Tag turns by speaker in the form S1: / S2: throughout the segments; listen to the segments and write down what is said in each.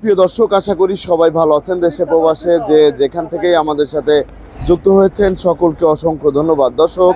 S1: প্রিয় দর্শক, আশা করি সবাই ভালো আছেন দেশে প্রবাসে, যে যেখান থেকেই আমাদের সাথে যুক্ত হয়েছেন সকলকে অসংখ্য ধন্যবাদ। দর্শক,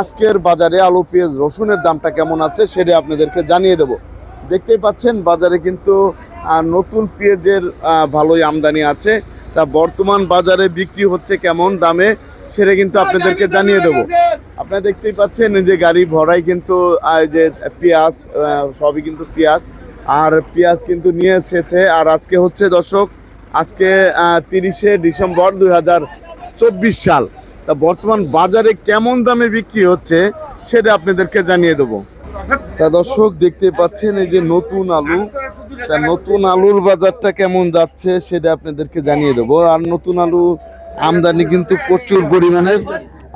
S1: আজকের বাজারে আলু, পেঁয়াজ, রসুনের দামটা কেমন আছে সেটা আপনাদেরকে জানিয়ে দেব। দেখতেই পাচ্ছেন, বাজারে কিন্তু নতুন পেঁয়াজের ভালোই আমদানি আছে। তা বর্তমান বাজারে বিক্রি হচ্ছে কেমন দামে সেটা কিন্তু আপনাদেরকে জানিয়ে দেব। আপনারা দেখতেই পাচ্ছেন যে গাড়ি ভরাই কিন্তু যে পেঁয়াজ সবই কিন্তু পেঁয়াজ। আর পেঁয়াজ কিন্তু নিয়ে এসেছে। আর আজকে হচ্ছে দর্শক, আজকে তিরিশে ডিসেম্বর দুই হাজার চব্বিশ সাল। তা বর্তমান বাজারে কেমন দামে বিক্রি হচ্ছে সেটা আপনাদেরকে জানিয়ে দেবো। তা দর্শক, দেখতে পাচ্ছেন এই যে নতুন আলু। তা নতুন আলুর বাজারটা কেমন যাচ্ছে সেটা আপনাদেরকে জানিয়ে দেবো। আর নতুন আলু আমদানি কিন্তু প্রচুর পরিমাণের।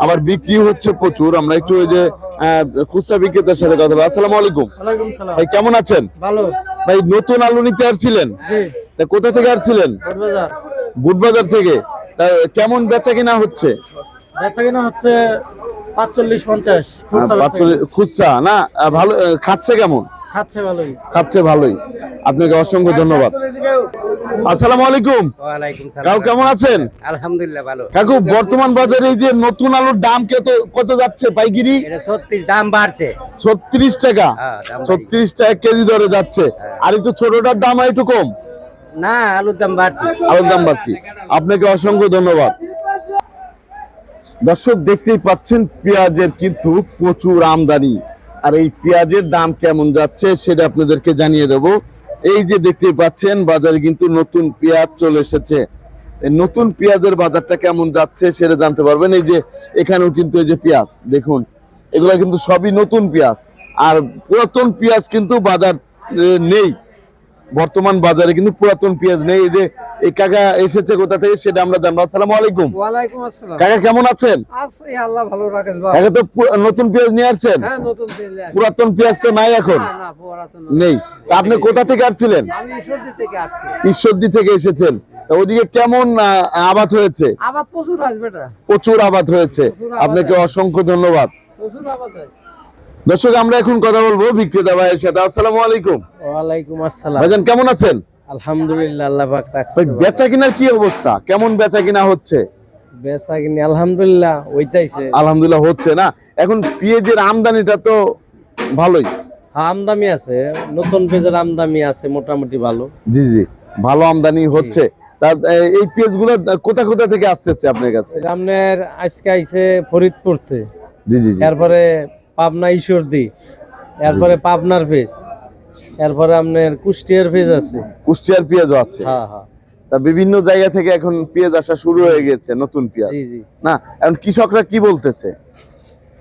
S1: আবার বিক্রি হচ্ছে প্রচুর। আমরা একটু ওই যে খুচরা বিক্রেতার সাথে কথা বলি। আসসালামু আলাইকুম। ভাই কেমন আছেন?
S2: ভালো।
S1: ভাই নতুন আলু নিতে আসছিলেন? তা কোথা থেকে আসছিলেন?
S2: বাজার
S1: বুটবাজার থেকে। তা কেমন বেচা কিনা হচ্ছে?
S2: বেচা কিনা হচ্ছে পাঁচচল্লিশ পঞ্চাশ। খুচরা
S1: না? ভালো খাচ্ছে কেমন।
S2: খাচ্ছে ভালোই।
S1: খাচ্ছে ভালোই। আপনাকে অসংখ্য ধন্যবাদ। আসসালামু আলাইকুম। কেমন আছেন?
S3: আলহামদুলিল্লাহ ভালো।
S1: কাকু বর্তমান বাজারে এই যে নতুন আলুর দাম কত কত যাচ্ছে পাইকারি?
S3: দাম বাড়ছে।
S1: ছত্রিশ টাকা।
S3: হ্যাঁ,
S1: ছত্রিশ টাকা কেজি দরে যাচ্ছে। আর একটু ছোটটার দাম আর একটু কম?
S3: না আলুর দাম বাড়ছে।
S1: আলুর দাম বাড়তি আপনাকে অসংখ্য ধন্যবাদ। দর্শক দেখতেই পাচ্ছেন পেঁয়াজের কিন্তু প্রচুর আমদানি। আর এই পেঁয়াজের দাম কেমন যাচ্ছে সেটা আপনাদেরকে জানিয়ে দেব। এই যে দেখতে পাচ্ছেন, বাজারে কিন্তু নতুন পেঁয়াজ চলে এসেছে। নতুন পেঁয়াজের বাজারটা কেমন যাচ্ছে সেটা জানতে পারবেন। এই যে এখানেও কিন্তু এই যে পেঁয়াজ, দেখুন, এগুলো কিন্তু সবই নতুন পেঁয়াজ। আর পুরাতন পেঁয়াজ কিন্তু বাজার নেই। বর্তমান বাজারে কিন্তু পুরাতন পেঁয়াজ নেই। এই যে এই কাকা এসেছে কোথা থেকে সেটা আমরা জানব। আসসালামু আলাইকুম।
S2: ওয়ালাইকুম আসসালাম।
S1: কাকা কেমন আছেন?
S2: আছে আল্লাহ ভালো রাখেস বাবা
S1: কাকা তো নতুন পেঁয়াজ নিয়ে আসছেন?
S2: হ্যাঁ নতুন
S1: পুরাতন পেঁয়াজ তো নাই এখন?
S2: না না পুরাতন
S1: নেই। তা আপনি কোথা থেকে আসছিলেন?
S2: আমি ঈশ্বরদী থেকে আসছি।
S1: ঈশ্বরদী থেকে এসেছেন। তা ওদিকে কেমন আবাদ হয়েছে?
S2: প্রচুর আসবে
S1: প্রচুর আবাদ হয়েছে। আপনাকে অসংখ্য ধন্যবাদ।
S2: প্রচুর আবাদ আছে
S1: দর্শক আমরা এখন কথা বলব বিক্রেতা ভাইয়ের সাথে। আসসালামু আলাইকুম।
S2: ওয়ালাইকুম আসসালাম।
S1: ভাইজান কেমন আছেন?
S2: আলহামদুলিল্লাহ আল্লাহ পাক রাখছে
S1: বেচা কিনার কি অবস্থা? কেমন বেচা কিনা হচ্ছে?
S2: বেচা কিনি আলহামদুলিল্লাহ ওইটাইছে
S1: আলহামদুলিল্লাহ হচ্ছে না? এখন পেঁয়াজের আমদানিটা তো ভালোই।
S2: আমদামি আছে। নতুন পেজের আমদামি আছে মোটামুটি ভালো।
S1: জি জি ভালো আমদানি হচ্ছে। এই পেঁয়াজগুলো কোথা কোথা থেকে আসতেছে আপনার কাছে?
S2: আপনার আজকে আইছে ফরিদপুরতে।
S1: জি জি জি।
S2: এরপরে পাবনা ঈশ্বরদী এরপরে পাবনার পেজ এরপরে আপনার কুষ্টিয়ার পেজ আছে।
S1: কুষ্টিয়ার পেঁয়াজও আছে।
S2: হ্যাঁ হ্যাঁ।
S1: তা বিভিন্ন জায়গা থেকে এখন পেঁয়াজ আসা শুরু হয়ে গেছে নতুন পেঁয়াজ।
S2: জি জি।
S1: না এখন কৃষকরা কি বলতেছে?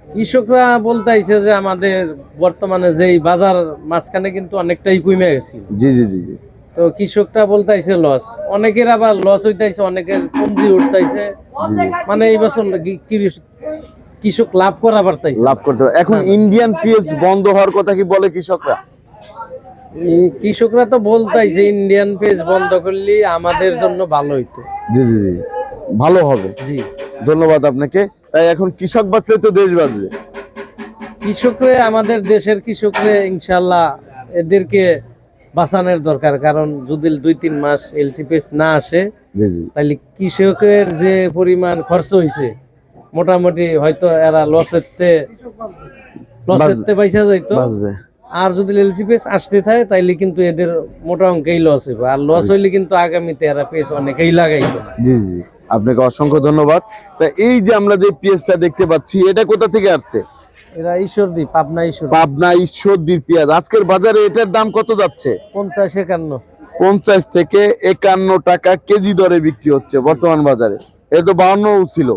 S2: কৃষকরা বলতে আইছে যে আমাদের বর্তমানে যেই বাজার মাঝখানে কিন্তু অনেকটাই কমে গেছে।
S1: জি জি জি জি।
S2: তো কৃষকরা বলতে আইছে লস। অনেকের আবার লস হইতাইছে অনেকের কমজি উঠতাইছে। মানে এই বছর কৃষক লাভ করা পারতাইছে
S1: লাভ করতে এখন ইন্ডিয়ান পেঁয়াজ বন্ধ হওয়ার কথা কি বলে কৃষকরা?
S2: কৃষকরা তো বলতাইছে ইন্ডিয়ান পেজ বন্ধ করলে আমাদের জন্য ভালো হইতো।
S1: জি জি জি। ভালো হবে।
S2: জি।
S1: ধন্যবাদ আপনাকে। তাই এখন কৃষক বাঁচলে তো দেশ বাঁচবে।
S2: কৃষকরে আমাদের দেশের কৃষকরে ইনশাল্লাহ এদেরকে বাঁচানোর দরকার। কারণ যদি দুই তিন মাস এলসি পেস না আসে তাহলে কৃষকের যে পরিমাণ খরচ হয়েছে মোটামুটি হয়তো এরা লসেরতে লসেরতে পয়সা যাইতো।
S1: বাঁচবে।
S2: আর যদি এলসি পেস আসতে থাকে তাইলে কিন্তু এদের মোটা অঙ্কেই লস হইবে। আর লস হইলে কিন্তু আগামীতে এরা পেস অনেকেই লাগাইতো।
S1: জি জি আপনাকে অসংখ্য ধন্যবাদ। তা এই যে আমরা যে পেঁয়াজটা দেখতে পাচ্ছি এটা কোথা থেকে আসছে?
S2: এরা ঈশ্বরদী পাবনা ঈশ্বর
S1: পাবনা ঈশ্বরদীর পেঁয়াজ। আজকের বাজারে এটার দাম কত যাচ্ছে?
S2: পঞ্চাশ একান্ন।
S1: পঞ্চাশ থেকে একান্ন টাকা কেজি দরে বিক্রি হচ্ছে বর্তমান বাজারে। এটা তো বাউন্ন ছিল।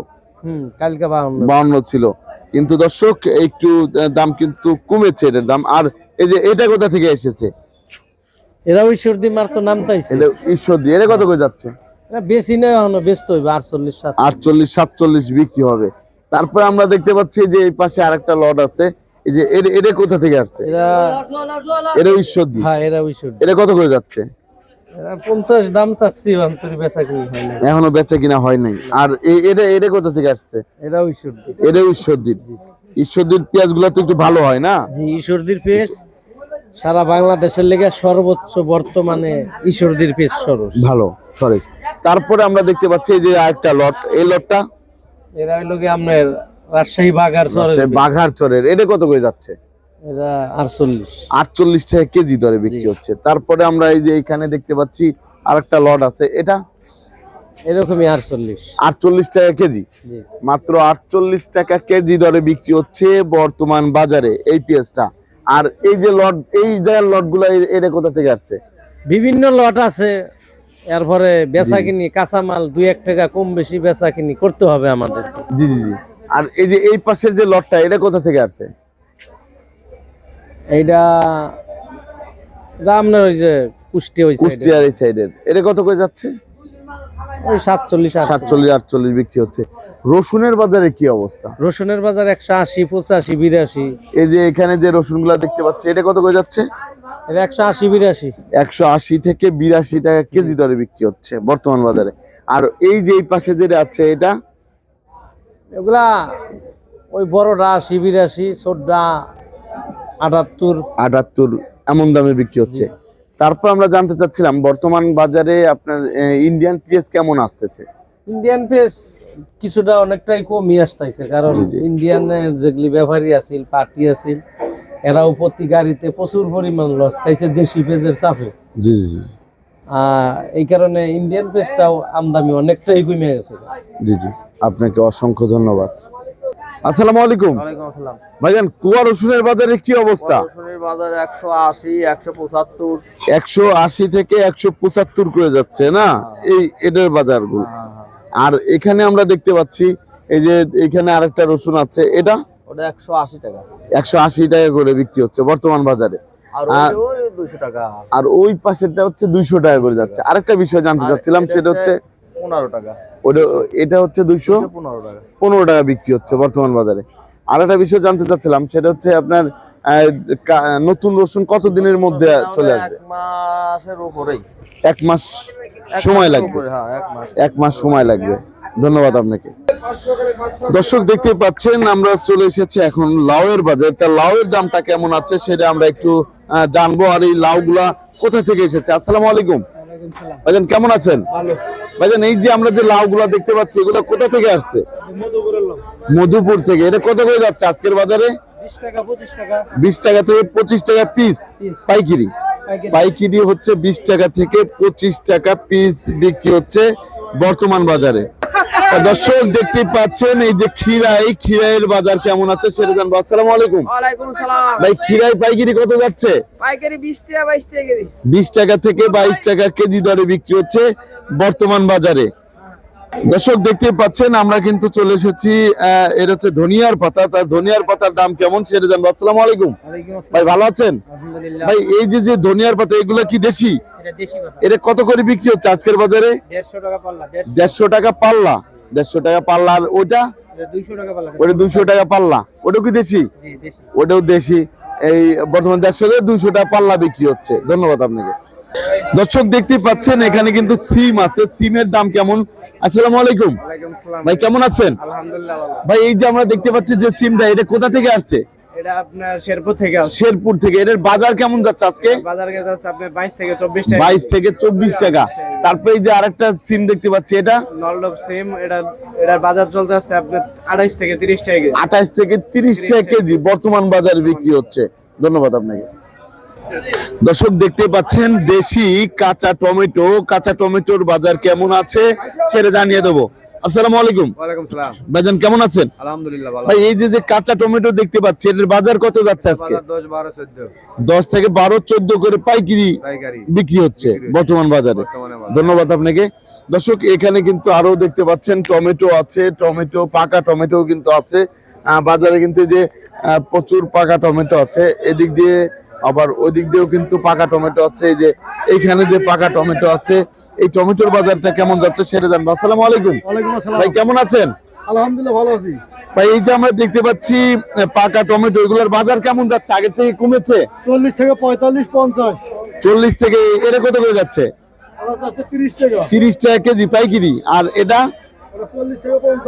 S2: কালকে বাউন্ন।
S1: ছিল। কিন্তু দর্শক একটু দাম কিন্তু কমেছে এটার দাম। আর এই যে এটা কোথা থেকে এসেছে?
S2: এরা ঈশ্বরদী মার তো নামতাইছে।
S1: এটা ঈশ্বরদী এটা কত করে যাচ্ছে?
S2: এরা বেশি নয় এখনও ব্যস্ত হইবে আটচল্লিশ
S1: আটচল্লিশ সাতচল্লিশ বিক্রি হবে। তারপরে আমরা দেখতে পাচ্ছি যে এই পাশে আরেকটা লট আছে। এই যে এর- এটা কোথা থেকে আসছে?
S2: এরা
S1: এটা ঈশ্বরদী
S2: হ্যাঁ এরা ঈশ্বরদী
S1: এটা কত করে যাচ্ছে?
S2: এরা পঞ্চাশ দাম চাচ্ছি অন্তরি বেচা কিনি হয় না
S1: এখনও বেচা কিনা হয় নাই। আর এ- এটা এটা কোথা থেকে আসছে?
S2: ঈশ্বরদী।
S1: ঈশ্বরদীর। ঈশ্বরদীর পেঁয়াজগুলা তো একটু ভালো হয় না?
S2: জি ঈশ্বরদীর পেস সারা বাংলাদেশের লেগে সর্বোচ্চ বর্তমানে ঈশ্বরদীর পিস সরস।
S1: ভালো সরি তারপরে আমরা দেখতে পাচ্ছি এই যে আরেকটা লট। এই লটটা?
S2: এরা হইল গিয়ে আপনার রাজশাহী বাঘার সরের
S1: সে বাঘার চরের। এটা কত করে যাচ্ছে?
S2: আটচল্লিশ।
S1: আটচল্লিশ টাকা কেজি দরে বিক্রি হচ্ছে। তারপরে আমরা এই যে এখানে দেখতে পাচ্ছি আরেকটা লট আছে। এটা?
S2: এরকমই আটচল্লিশ।
S1: আটচল্লিশ টাকা কেজি।
S2: জি।
S1: মাত্র আটচল্লিশ টাকা কেজি দরে বিক্রি হচ্ছে বর্তমান বাজারে এই পেঁয়াজটা আর এই যে লট এই যে লটগুলো এটা কোথা থেকে আসছে?
S2: বিভিন্ন লট আছে। এরপরে বেচা কিনি কাঁচামাল দুই এক টাকা কম বেশি বেচা কিনি করতে হবে আমাদের।
S1: জি জি জি। আর এই যে এই পাশের যে লটটা এটা কোথা থেকে আসছে?
S2: এইটা আপনার ওই যে কুষ্টি হয়েছে
S1: কুষ্টিয়ার এই সাইডের এটা কত করে যাচ্ছে?
S2: ওই সাতচল্লিশ
S1: সাতচল্লিশ আটচল্লিশ বিক্রি হচ্ছে। রসুনের বাজারে কি অবস্থা?
S2: রসুনের বাজার একশো আশি পঁচাশি বিরাশি।
S1: এই যে এখানে যে রসুনগুলা দেখতে পাচ্ছি এটা কত করে যাচ্ছে?
S2: এটা একশো আশি বিরাশি।
S1: একশো আশি থেকে বিরাশি টাকা কেজি দরে বিক্রি হচ্ছে বর্তমান বাজারে। আর এই যে এই পাশে যেটা আছে এটা?
S2: এগুলা ওই বড়টা আশি বিরাশি ছোটটা আটাত্তর
S1: আটাত্তর এমন দামে বিক্রি হচ্ছে। তারপর আমরা জানতে চাচ্ছিলাম বর্তমান বাজারে আপনার ইন্ডিয়ান পিএস কেমন আসতেছে?
S2: ইন্ডিয়ান পেস কিছুটা অনেকটাই কমই আসতেছে কারণ
S1: জি।
S2: যেগুলি ব্যাপারী আছিল পার্টি আছিল এরাও প্রতি গাড়িতে প্রচুর পরিমাণ লস খাইছে দেশি পেজের চাপে।
S1: জি জি।
S2: এই কারণে ইন্ডিয়ান পেজটাও আমদামি অনেকটাই কমে গেছে।
S1: জি জি। আপনাকে অসংখ্য ধন্যবাদ। আসসালামু আলাইকুম।
S4: ওয়ালাইকুম আসসালাম।
S1: ভাইজান কুয়া রসুনের বাজারে কি অবস্থা?
S4: রসুনের বাজার
S1: থেকে একশো পঁচাত্তর করে যাচ্ছে না? এই এটার বাজারগুলো। আর এখানে আমরা দেখতে পাচ্ছি এই যে এখানে আরেকটা রসুন আছে এটা?
S4: ওটা একশো আশি টাকা।
S1: একশো আশি টাকা করে বিক্রি হচ্ছে বর্তমান বাজারে।
S4: আর ওই টাকা।
S1: আর ওই পাশেরটা হচ্ছে দুইশো টাকা করে যাচ্ছে। আরেকটা বিষয় জানতে চাচ্ছিলাম সেটা হচ্ছে
S4: পনেরো টাকা।
S1: ওটা এটা হচ্ছে দুইশো?
S4: দুশো পনেরো টাকা।
S1: পনেরো টাকা বিক্রি হচ্ছে বর্তমান বাজারে। আর একটা বিষয় জানতে চাচ্ছিলাম সেটা হচ্ছে আপনার নতুন রসুন কত দিনের মধ্যে চলে আসবে?
S4: এক
S1: মাস সময় লাগবে।
S4: হ্যাঁ এক মাস।
S1: সময় লাগবে। ধন্যবাদ আপনাকে। দর্শক দেখতে পাচ্ছেন আমরা চলে এসেছি এখন লাউয়ের বাজার। তা লাউয়ের দামটা কেমন আছে সেটা আমরা একটু জানব। আর এই লাউগুলা কোথা থেকে এসেছে? আসসালামু আলাইকুম। ভাইজান কেমন আছেন? ভাইজান এই যে আমরা যে লাউগুলা দেখতে পাচ্ছি এগুলো কোথা থেকে আসছে? মধুপুর থেকে। এটা কত করে যাচ্ছে আজকের বাজারে? বিশ টাকা থেকে পঁচিশ টাকা পিস পাইকিরি। পাইকিরি। হচ্ছে বিশ টাকা থেকে পঁচিশ টাকা পিস বিক্রি হচ্ছে বর্তমান বাজারে। দর্শক দেখতে পাচ্ছেন এই যে খিরাই খিরাইয়ের বাজার কেমন আছে সেটা জানব আসসালামু আলাইকুম। ভাই খিরাই পাইকিরি কত যাচ্ছে?
S5: পাইকারি বিশ টাকা
S1: থেকে বাইশ টাকা কেজি দরে বিক্রি হচ্ছে বর্তমান বাজারে। দর্শক দেখতে পাচ্ছেন আমরা কিন্তু চলে এসেছি আহ, এর হচ্ছে ধনিয়ার পাতা। তার ধনিয়ার পাতার দাম কেমন সেটা জানব। আসসালামু আলাইকুম। ভাই ভালো আছেন? ভাই এই যে যে ধনিয়ার পাতা এগুলো কি দেশি?
S2: এটা
S1: এটা কত করে বিক্রি হচ্ছে আজকের বাজারে?
S2: দেড়শো টাকা পাল্লা।
S1: দেড়শো টাকা পাল্লা আর ওইটা?
S2: দুইশো টাকা পাল্লা।
S1: ওটা দুশো টাকা পাল্লা। ওটাও কি দেশি? ওটাও দেশি। এই বর্তমানে দেড়শো থেকে দুইশো টাকা পাল্লা বিক্রি হচ্ছে। ধন্যবাদ আপনাকে। দর্শক দেখতে পাচ্ছেন এখানে কিন্তু সিম আছে। সিমের দাম কেমন? আসসালামু আলাইকুম। ভাই কেমন আছেন?
S5: আলহামদুলিল্লাহ
S1: ভাই এই যে আমরা দেখতে পাচ্ছি যে সিমটা এটা কোথা থেকে আসছে?
S5: এটা আপনার শেরপুর থেকে
S1: শেরপুর থেকে। এটার বাজার কেমন যাচ্ছে আজকে?
S5: বাজার আপনার থেকে চব্বিশ টাকা।
S1: বাইশ থেকে চব্বিশ টাকা। তারপরে এই যে আরেকটা সিম দেখতে পাচ্ছি এটা?
S5: নলডব সিম এটা এটার বাজার চলতে আছে আপনার আড়াইশ থেকে তিরিশ টাকা কেজি।
S1: আঠাশ থেকে তিরিশ টাকা কেজি। বর্তমান বাজারে বিক্রি হচ্ছে। ধন্যবাদ আপনাকে। দর্শক দেখতে পাচ্ছেন দেশি কাঁচা টমেটো। কাঁচা টমেটোর বাজার কেমন আছে সেটা জানিয়ে দেবো। আসসালামু আলাইকুম।
S5: ওয়ালাইকুম সালাম।
S1: ভাইজান কেমন আছেন?
S5: আলহামদুলিল্লাহ ভালো
S1: ভাই এই যে যে কাঁচা টমেটো দেখতে পাচ্ছি এটার বাজার কত যাচ্ছে আজকে?
S5: বাজার দশ বারো চোদ্দ।
S1: দশ থেকে বারো চোদ্দ করে পাইকিরি
S5: পাইকারি।
S1: বিক্রি হচ্ছে বর্তমান বাজারে। ধন্যবাদ আপনাকে। দর্শক এখানে কিন্তু আরও দেখতে পাচ্ছেন টমেটো আছে টমেটো পাকা টমেটো কিন্তু আছে। আহ, বাজারে কিন্তু যে প্রচুর পাকা টমেটো আছে। এদিক দিয়ে আবার ওই দিক দিয়েও কিন্তু পাকা টমেটো আছে এই যে এইখানে যে পাকা টমেটো আছে এই টমেটোর বাজারটা কেমন যাচ্ছে সেটা জানব। আসসালামু আলাইকুম। ভাই কেমন আছেন?
S6: আলহামদুলিল্লাহ ভালো আছি।
S1: ভাই এই যে আমরা দেখতে পাচ্ছি পাকা টমেটো এগুলোর বাজার কেমন যাচ্ছে? আগের থেকে কমেছে?
S6: চল্লিশ থেকে পঁয়তাল্লিশ পঞ্চাশ।
S1: চল্লিশ থেকে এটা কত করে যাচ্ছে?
S6: তিরিশ টাকা।
S1: কেজি পাইকিরি। আর এটা?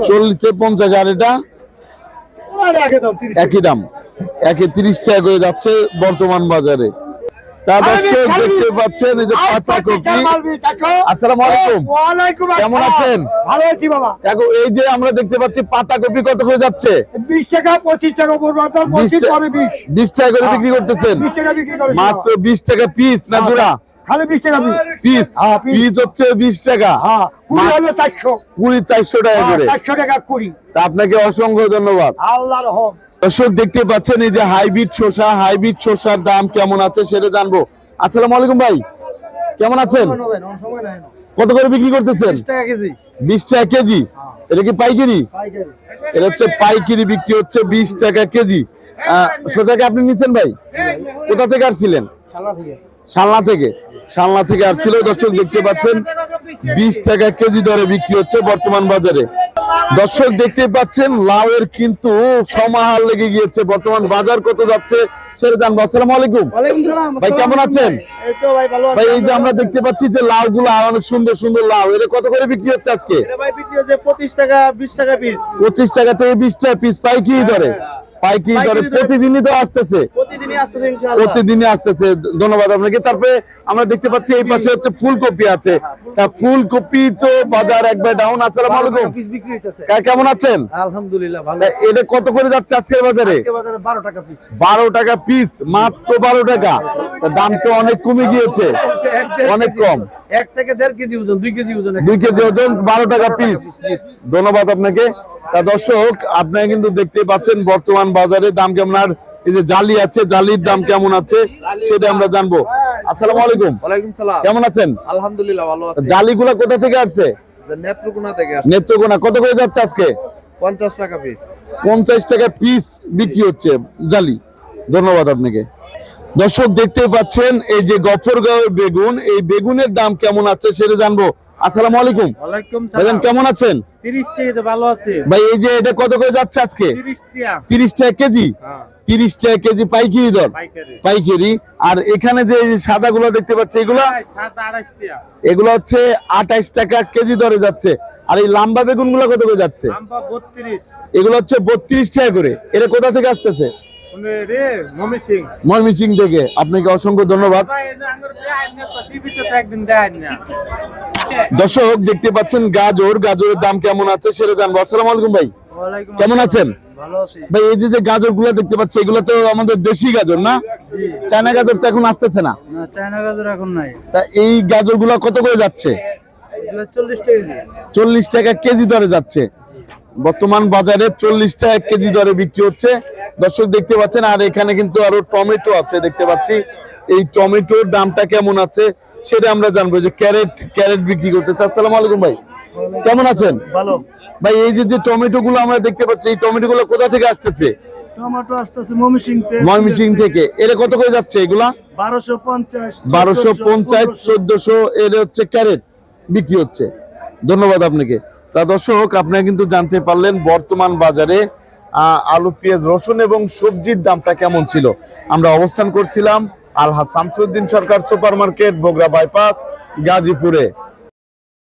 S6: চল্লিশ থেকে পঞ্চাশ।
S1: আর এটা?
S6: একই দাম।
S1: একে তিরিশ টাকা করে যাচ্ছে বর্তমান বাজারে। তা দর্শক দেখতে পাচ্ছেন এই যে পাতা কপি। আসসালামু আলাইকুম। কেমন আছেন?
S6: ভালো আছি বাবা।
S1: কাকু এই যে আমরা দেখতে পাচ্ছি পাতা কপি কত করে যাচ্ছে?
S6: বিশ টাকা পঁচিশ টাকা পড়বে অর্থাৎ
S1: বিশ
S6: পঁচিশ
S1: টা-
S6: কমে বিশ।
S1: বিশ টাকা করে বিক্রি করতেছেন?
S6: বিশ টাকা বিক্রি করে
S1: মাত্র বিশ টাকা পিস না জোড়া?
S6: খালি টাকা পিস
S1: পিস
S6: হ্যাঁ,
S1: হচ্ছে বিশ টাকা।
S6: হ্যাঁ হলো
S1: টাকা করে।
S6: টাকা কুড়ি।
S1: তা আপনাকে অসংখ্য ধন্যবাদ।
S6: আল্লাহর হোম
S1: দর্শক দেখতে পাচ্ছেন এই যে হাইব্রিড শসা হাইব্রিড শসার দাম কেমন আছে সেটা জানব। আসসালামু আলাইকুম ভাই কেমন আছেন? কত করে বিক্রি করতেছেন? বিশ টাকা কেজি। এটা কি পাইকারি? এটা হচ্ছে পাইকারি বিক্রি হচ্ছে বিশ টাকা কেজি। শসাকে আপনি নিচ্ছেন ভাই? কোথা থেকে আসছিলেন? সালনা থেকে। সালনা থেকে আসছিল দর্শক দেখতে পাচ্ছেন বিশ টাকা কেজি দরে বিক্রি হচ্ছে বর্তমান বাজারে। দর্শক দেখতে পাচ্ছেন লাউয়ের কিন্তু সমাহার লেগে গিয়েছে। বর্তমান বাজার কত যাচ্ছে সেটা জানব। আসসালামু আলাইকুম। ভাই কেমন আছেন?
S6: এই ভাই
S1: এই যে আমরা দেখতে পাচ্ছি যে লাউ গুলো অনেক সুন্দর সুন্দর লাউ। এটা কত করে বিক্রি হচ্ছে আজকে?
S6: পঁচিশ টাকা বিশ টাকা পিস
S1: পঁচিশ টাকা থেকে বিশ টাকা পিস পাই কি পাইকারি দরে
S6: পাইকারি দরে।
S1: প্রতিদিনই তো আসতেছে।
S6: প্রতিদিনই
S1: আসতেছে ধন্যবাদ আপনাকে। তারপরে আমরা দেখতে পাচ্ছি এই পাশে হচ্ছে ফুলকপি আছে। তা ফুলকপি তো বাজার একবার ডাউন আসসালামু আলাইকুম। কেমন আছেন?
S6: আলহামদুলিল্লাহ ভালো
S1: এটা কত করে যাচ্ছে আজকের বাজারে?
S6: বাজারে বারো টাকা পিস
S1: বারো টাকা পিস মাত্র বারো টাকা। দাম তো অনেক কমে গিয়েছে। অনেক কম।
S6: এক থেকে দেড় কেজি ওজন দুই কেজি ওজন
S1: দুই কেজি ওজন বারো টাকা পিস ধন্যবাদ আপনাকে। তা দর্শক আপনারা কিন্তু দেখতে পাচ্ছেন বর্তমান বাজারে দাম কেমন আর এই যে জালি আছে জালির দাম কেমন আছে সেটা আমরা জানব। আসসালামু আলাইকুম।
S5: ওয়ালাইকুম সালাম।
S1: কেমন আছেন?
S5: আলহামদুলিল্লাহ ভালো আছি।
S1: জালিগুলা কোথা থেকে আসছে?
S5: নেত্রকোনা থেকে
S1: নেত্রকোনা কত করে যাচ্ছে আজকে?
S5: পঞ্চাশ টাকা পিস
S1: পঞ্চাশ টাকা পিস বিক্রি হচ্ছে জালি। ধন্যবাদ আপনাকে। দর্শক দেখতে পাচ্ছেন এই যে গফরগাঁওয়ের বেগুন এই বেগুনের দাম কেমন আছে সেটা জানব। আসসালামু আলাইকুম।
S6: ওয়ালাইকুম
S1: কেমন আছেন?
S6: তিরিশ টাকা তো ভালো আছে।
S1: ভাই এই যে এটা কত করে যাচ্ছে আজকে?
S6: তিরিশ টাকা
S1: তিরিশ টাকা কেজি?
S6: হ্যাঁ।
S1: তিরিশ টাকা কেজি পাইকারি দর।
S6: পাইকারি।
S1: আর এখানে যে সাদা গুলো দেখতে পাচ্ছি এগুলো? এগুলো হচ্ছে আঠাইশ টাকা কেজি দরে যাচ্ছে। আর এই লম্বা বেগুনগুলো কত করে যাচ্ছে? এগুলো হচ্ছে বত্রিশ টাকা করে। এটা কোথা থেকে আসতেছে? ময়মনসিং থেকে। আপনাকে অসংখ্য ধন্যবাদ। দর্শক দেখতে পাচ্ছেন গাজর। গাজরের দাম কেমন আছে সেটা জানব। আসসালামু আলাইকুম ভাই। কেমন আছেন? ভাই এই যে যে গাজরগুলো দেখতে পাচ্ছি এগুলো তো আমাদের দেশি গাজর না? চায়না গাজর তো এখন আসতেছে না?
S6: চায়না গাজর এখন নাই।
S1: তা এই গাজরগুলো কত করে যাচ্ছে?
S6: এগুলো চল্লিশ টাকা
S1: চল্লিশ টাকা কেজি দরে যাচ্ছে। বর্তমান বাজারে চল্লিশ টাকা কেজি দরে বিক্রি হচ্ছে। দর্শক দেখতে পাচ্ছেন আর এখানে কিন্তু আরও টমেটো আছে দেখতে পাচ্ছি। এই টমেটোর দামটা কেমন আছে সেটা আমরা জানব। যে ক্যারেট ক্যারেট বিক্রি করতেছে। আসসালামু আলাইকুম ভাই। কেমন আছেন?
S6: ভালো।
S1: ভাই এই যে যে টমেটো গুলো আমরা দেখতে পাচ্ছি এই টমেটো গুলো কোথা থেকে আসতেছে?
S6: টমেটো আসতেছে
S1: ময়মনসিং থেকে। এর কত করে যাচ্ছে এগুলা?
S6: বারোশো পঞ্চাশ
S1: বারোশো পঞ্চাশ চোদ্দশো এর হচ্ছে ক্যারেট বিক্রি হচ্ছে। ধন্যবাদ আপনাকে। তা দর্শক, আপনারা কিন্তু জানতে পারলেন বর্তমান বাজারে আলু, পেঁয়াজ, রসুন এবং সবজির দামটা কেমন ছিল। আমরা অবস্থান করছিলাম Alha Shamsuddin Sarkar super market Bogra bypass, গাজীপুরে।